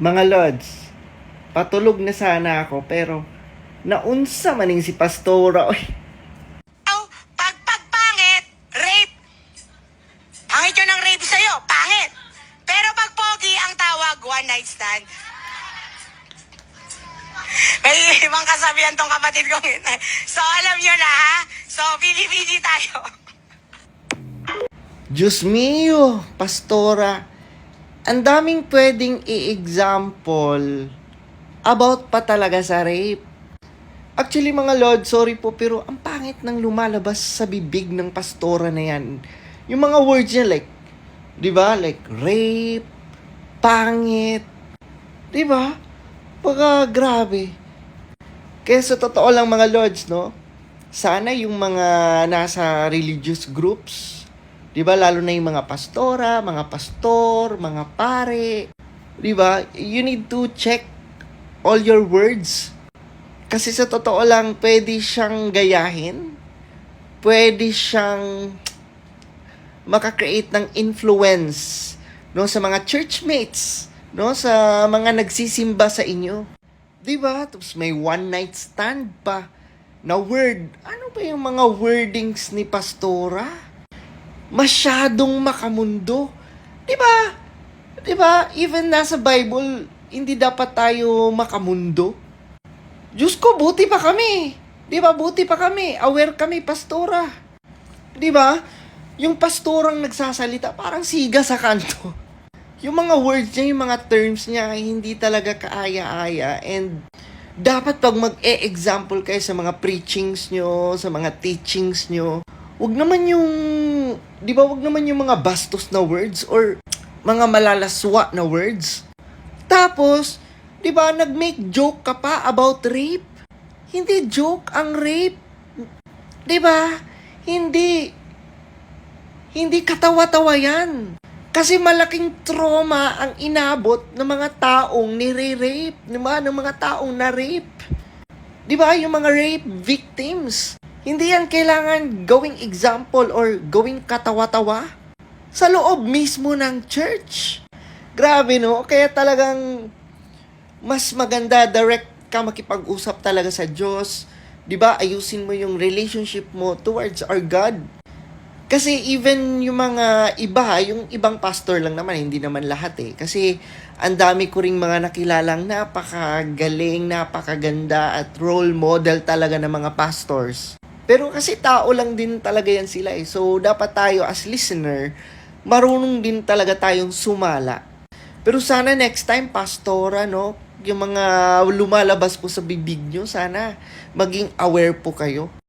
Mga Lods, patulog na sana ako pero naunsa maning si Pastora. Oy, Ang pagpagpangit, rape. Pangit yun ang rape sa'yo, pangit. Pero pag pogi ang tawag, one night stand. May ibang kasabihan tong kapatid kong eh. So alam nyo na ha? So pili-pili tayo. Diyos mio, Pastora. Ang daming pwedeng i-example about pa talaga sa rape. Actually mga Lord, sorry po pero ang pangit ng lumalabas sa bibig ng pastora na yan. Yung mga words niya like, di ba? Like rape, pangit, di ba? Pagka grabe. Kaya sa totoo lang mga Lords, no? Sana yung mga nasa religious groups, di ba? Lalo na yung mga pastora, mga pastor, mga pare, di ba? You need to check all your words. Kasi sa totoo lang, pwede siyang gayahin. Pwede siyang makakreate ng influence no sa mga churchmates, no sa mga nagsisimba sa inyo. 'Di ba? Tapos may one night stand pa na word. Ano ba yung mga wordings ni pastora? Masyadong makamundo. 'Di ba? 'Di ba? Even nasa Bible, hindi dapat tayo makamundo. Diyos ko, buti pa kami. 'Di ba? Buti pa kami. Aware kami, pastora. 'Di ba? Yung pastorang nagsasalita, parang siga sa kanto. Yung mga words niya, yung mga terms niya, ay hindi talaga kaaya-aya. And dapat pag mag-e-example kayo sa mga preachings nyo, sa mga teachings nyo, wag naman yung, di ba, wag naman yung mga bastos na words or mga malalaswa na words. Tapos, di ba, nag-make joke ka pa about rape? Hindi joke ang rape. Di ba? Hindi. Hindi katawa-tawa yan. Kasi malaking trauma ang inabot ng mga taong nire-rape. Di ba? Ng mga taong na-rape. Di ba? Yung mga rape victims. Hindi yan kailangan gawing example or gawing katawa-tawa. Sa loob mismo ng church. Grabe no? Kaya talagang mas maganda direct ka makipag-usap talaga sa Diyos. 'Di ba? Ayusin mo yung relationship mo towards our God. Kasi even yung mga iba, yung ibang pastor lang naman, hindi naman lahat eh. Kasi ang dami ko ring mga nakilalang napakagaling, napakaganda at role model talaga ng mga pastors. Pero kasi tao lang din talaga yan sila eh. So dapat tayo as listener, marunong din talaga tayong sumala. Pero sana next time, pastora, no? Yung mga lumalabas po sa bibig nyo, sana maging aware po kayo.